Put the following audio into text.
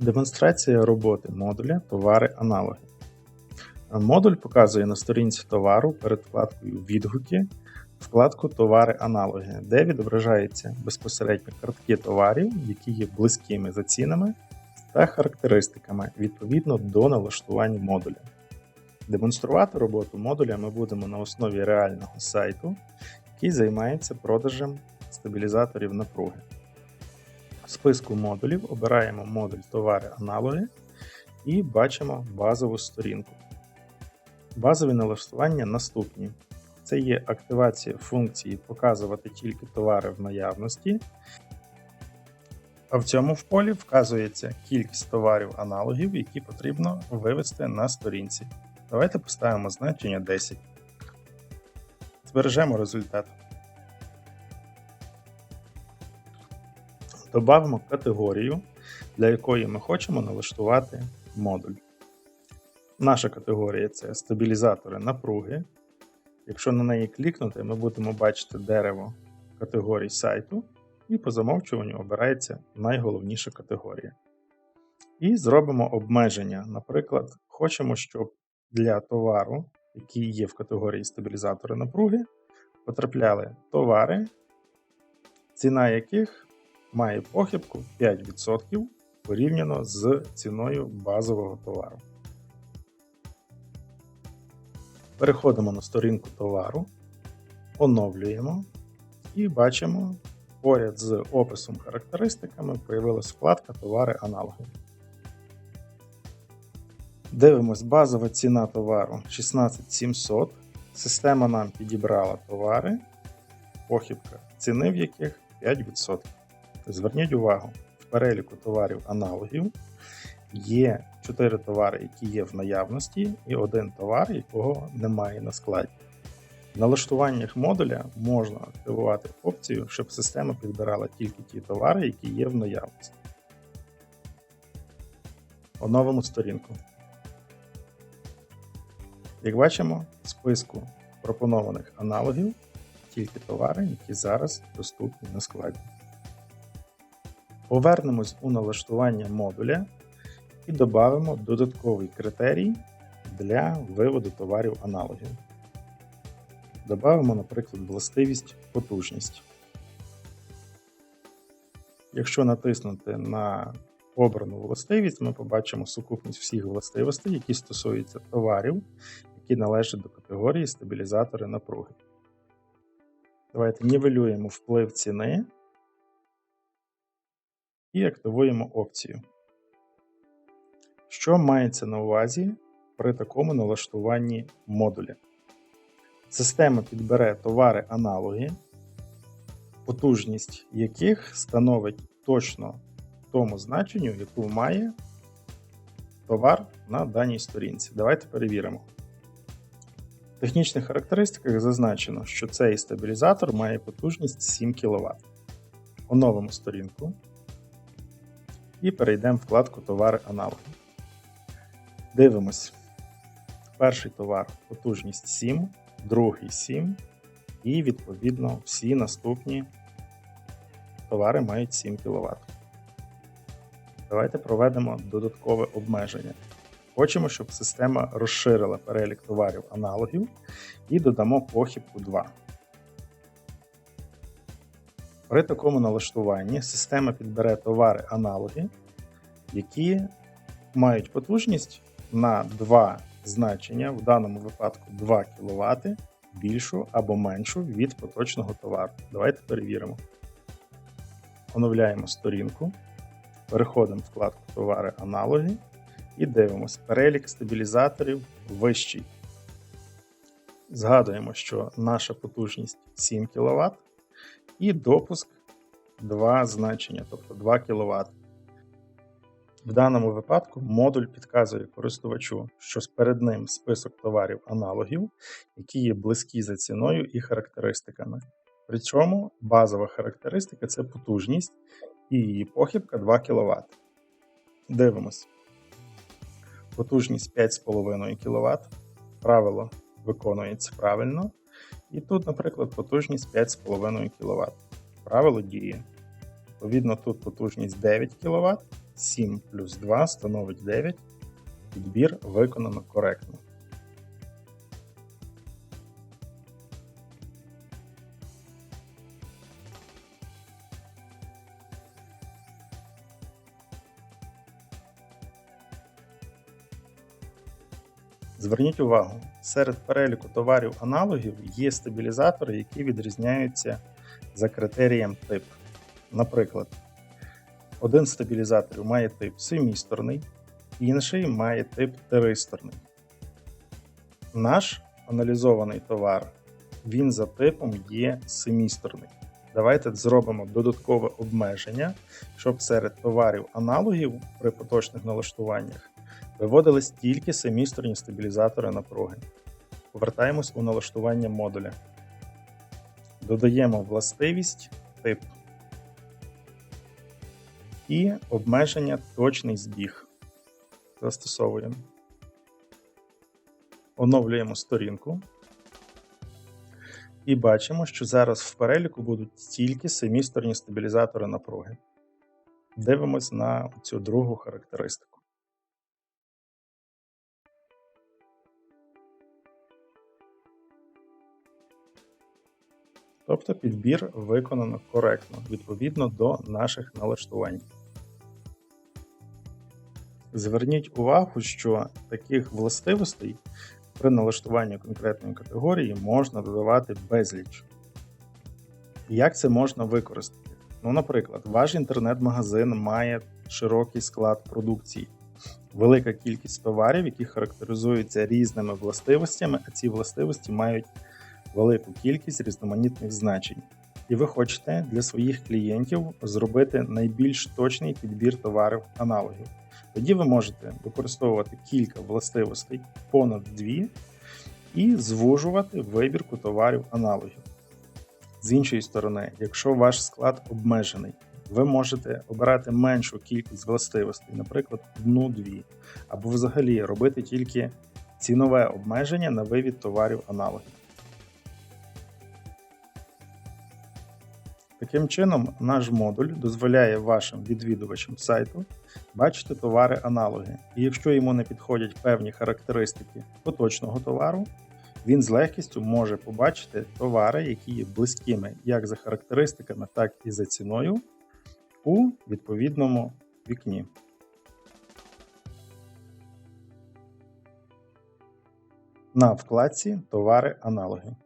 Демонстрація роботи модуля Товари аналоги. Модуль показує на сторінці товару перед вкладкою Відгуки вкладку Товари аналоги, де відображаються безпосередньо картки товарів, які є близькими за цінами та характеристиками відповідно до налаштувань модуля. Демонструвати роботу модуля ми будемо на основі реального сайту, який займається продажем стабілізаторів напруги. Списку модулів обираємо модуль Товари аналоги і бачимо базову сторінку. Базові налаштування наступні: це є активація функції Показувати тільки товари в наявності. А в цьому в полі вказується кількість товарів аналогів, які потрібно вивести на сторінці. Давайте поставимо значення 10. Збережемо результат. Добавимо категорію, для якої ми хочемо налаштувати модуль. Наша категорія це стабілізатори напруги. Якщо на неї клікнути, ми будемо бачити дерево категорій сайту, і по замовчуванню обирається найголовніша категорія. І зробимо обмеження. Наприклад, хочемо, щоб для товару, який є в категорії стабілізатори напруги, потрапляли товари, ціна яких має похибку 5% порівняно з ціною базового товару. Переходимо на сторінку товару, оновлюємо і бачимо, поряд з описом характеристиками появилась вкладка Товари аналоги. Дивимось, базова ціна товару 16700. Система нам підібрала товари, похибка ціни в яких 5%. Зверніть увагу, в переліку товарів аналогів є 4 товари, які є в наявності, і один товар, якого немає на складі. В налаштуваннях модуля можна активувати опцію, щоб система підбирала тільки ті товари, які є в наявності. Оновимо сторінку. Як бачимо, в списку пропонованих аналогів тільки товари, які зараз доступні на складі. Повернемось у налаштування модуля і додамо додатковий критерій для виводу товарів аналогів. Добавимо, наприклад, властивість потужність. Якщо натиснути на обрану властивість, ми побачимо сукупність всіх властивостей, які стосуються товарів, які належать до категорії стабілізатори напруги. Давайте нівелюємо вплив ціни і активуємо опцію. Що мається на увазі при такому налаштуванні модуля? Система підбере товари-аналоги, потужність яких становить точно тому значенню, яку має товар на даній сторінці. Давайте перевіримо. В технічних характеристиках зазначено, що цей стабілізатор має потужність 7 кВт. Оновимо сторінку і перейдемо в вкладку Товари аналоги. Дивимось. Перший товар потужність 7, другий 7, і, відповідно, всі наступні товари мають 7 кВт. Давайте проведемо додаткове обмеження. Хочемо, щоб система розширила перелік товарів аналогів і додамо похибку 2. При такому налаштуванні система підбере товари аналоги, які мають потужність на 2 значення, в даному випадку 2 кВт більшу або меншу від поточного товару. Давайте перевіримо. Оновляємо сторінку, переходимо в вкладку Товари аналоги і дивимося перелік стабілізаторів вищий. Згадуємо, що наша потужність 7 кВт і допуск 2 значення, тобто 2 кВт. В даному випадку модуль підказує користувачу, що перед ним список товарів аналогів, які є близькі за ціною і характеристиками. При цьому базова характеристика це потужність і її похибка 2 кВт. Дивимось. Потужність 5,5 кВт. Правило виконується правильно. І тут, наприклад, потужність 5,5 кВт. Правило діє. Відповідно, тут потужність 9 кВт, 7 плюс 2 становить 9. Підбір виконано коректно. Зверніть увагу, серед переліку товарів аналогів є стабілізатори, які відрізняються за критерієм тип. Наприклад, один з стабілізаторів має тип семісторний, інший має тип тристорний. Наш аналізований товар він за типом є семісторний. Давайте зробимо додаткове обмеження, щоб серед товарів аналогів при поточних налаштуваннях виводились тільки семісторні стабілізатори напруги. Повертаємось у налаштування модуля. Додаємо властивість тип і обмеження точний збіг. Застосовуємо. Оновлюємо сторінку. І бачимо, що зараз в переліку будуть тільки семісторні стабілізатори напруги. Дивимось на цю другу характеристику. Тобто підбір виконано коректно відповідно до наших налаштувань. Зверніть увагу, що таких властивостей при налаштуванні конкретної категорії можна додавати безліч. Як це можна використати? Ну, наприклад, ваш інтернет-магазин має широкий склад продукції, велика кількість товарів, які характеризуються різними властивостями, а ці властивості мають велику кількість різноманітних значень. І ви хочете для своїх клієнтів зробити найбільш точний підбір товарів аналогів. Тоді ви можете використовувати кілька властивостей, понад дві, і звужувати вибірку товарів аналогів. З іншої сторони, якщо ваш склад обмежений, ви можете обирати меншу кількість властивостей, наприклад, одну-дві, або взагалі робити тільки цінове обмеження на вивід товарів аналогів. Таким чином, наш модуль дозволяє вашим відвідувачам сайту бачити товари-аналоги, і якщо йому не підходять певні характеристики поточного товару, він з легкістю може побачити товари, які є близькими як за характеристиками, так і за ціною у відповідному вікні. На вкладці Товари-аналоги.